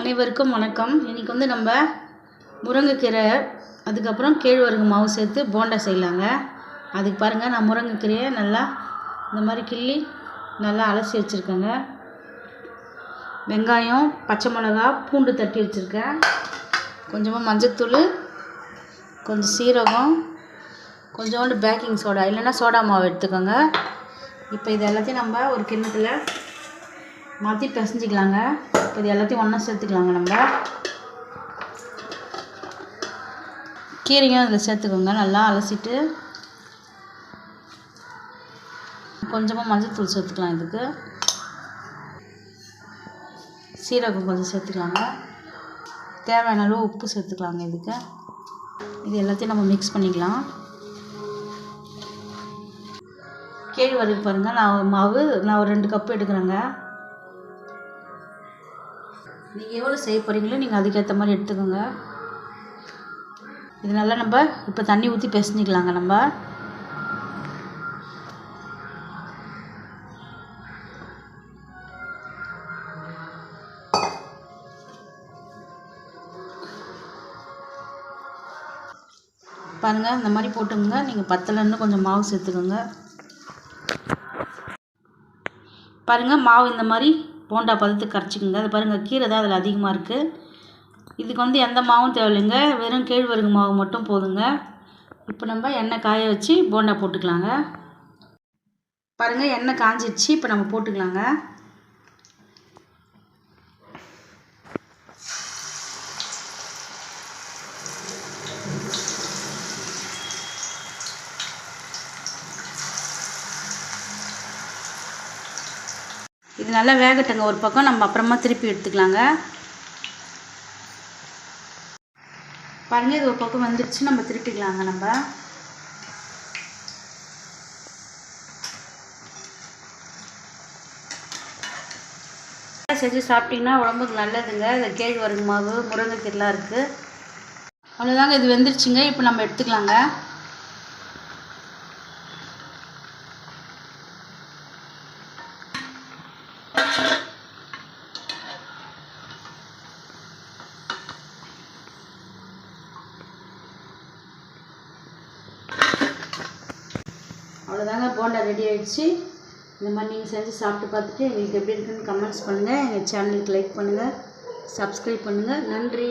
அனைவருக்கும் வணக்கம். இன்றைக்கி வந்து நம்ம முருங்கைக்கீரை அதுக்கப்புறம் கேழ்வரகு மாவு சேர்த்து போண்டா செய்யலாங்க. அதுக்கு பாருங்கள் நான் முருங்கைக்கீரையை நல்லா இந்த மாதிரி கிள்ளி நல்லா அலசி வச்சுருக்கேங்க. வெங்காயம் பச்சை மிளகா பூண்டு தட்டி வச்சுருக்கேன். கொஞ்சமாக மஞ்சத்தூள் கொஞ்சம் சீரகம் கொஞ்சோண்டு பேக்கிங் சோடா இல்லைன்னா சோடா மாவு எடுத்துக்கோங்க. இப்போ இது எல்லாத்தையும் நம்ம ஒரு கிண்ணத்தில் மாற்றி பிசைஞ்சிக்கலாங்க. இப்போ இது எல்லாத்தையும் ஒன்றா சேர்த்துக்கலாங்க நம்ம. கீரையும் அதில் சேர்த்துக்கோங்க. நல்லா அலசிட்டு கொஞ்சமாக மஞ்சள்தூள் சேர்த்துக்கலாம் இதுக்கு. சீரகம் கொஞ்சம் சேர்த்துக்கலாங்க. தேவையான அளவு உப்பு சேர்த்துக்கலாங்க இதுக்கு. இது எல்லாத்தையும் நம்ம மிக்ஸ் பண்ணிக்கலாம். கேழ்வரகு பாருங்கள் நான் மாவு நான் ஒரு ரெண்டு கப்பு எடுக்கிறேங்க. நீங்கள் எவ்வளோ செய்ய போகிறீங்களோ நீங்கள் அதுக்கேற்ற மாதிரி எடுத்துக்கோங்க. இது நல்லா நம்ம இப்போ தண்ணி ஊற்றி பிசைஞ்சிக்கலாங்க நம்ம. பாருங்கள் இந்த மாதிரி போட்டுங்க நீங்கள் பத்தலைன்னு கொஞ்சம் மாவு சேர்த்துக்கோங்க. பாருங்கள் மாவு இந்த மாதிரி போண்டா பதத்துக்கு கரைச்சிக்கோங்க. அது பாருங்கள் கீரை தான் அதில் அதிகமாக இருக்குது இதுக்கு வந்து எந்த மாவும் தேவையில்லைங்க. வெறும் கேழ்வரகு மாவு மட்டும் போதுங்க. இப்போ நம்ம எண்ணெய் காய வச்சு போண்டா போட்டுக்கலாங்க. பாருங்கள் எண்ணெய் காஞ்சிடுச்சு இப்போ நம்ம போட்டுக்கலாங்க. இது நல்லா வேகட்டுங்க. ஒரு பக்கம் நம்ம அப்புறமா திருப்பி எடுத்துக்கலாங்க. பாருங்க இது ஒரு பக்கம் வந்துடுச்சு நம்ம திருப்பிக்கலாங்க நம்ம. செஞ்சு சாப்பிட்டிங்கன்னா உடம்புக்கு நல்லதுங்க. இந்த கேழ்வரகு மாவு முருங்கைக்கீரைலாம் இருக்குது அவ்வளோதாங்க இது வெந்துருச்சுங்க. இப்போ நம்ம எடுத்துக்கலாங்க. அவ்வளோதாங்க போண்டா ரெடி ஆகிடுச்சு இந்த மாதிரி நீங்கள் செஞ்சு சாப்பிட்டு பார்த்துட்டு எங்களுக்கு எப்படி இருக்குன்னு கமெண்ட்ஸ் பண்ணுங்கள் எங்கள் சேனலுக்கு லைக் பண்ணுங்கள் சப்ஸ்கிரைப் பண்ணுங்கள் நன்றி.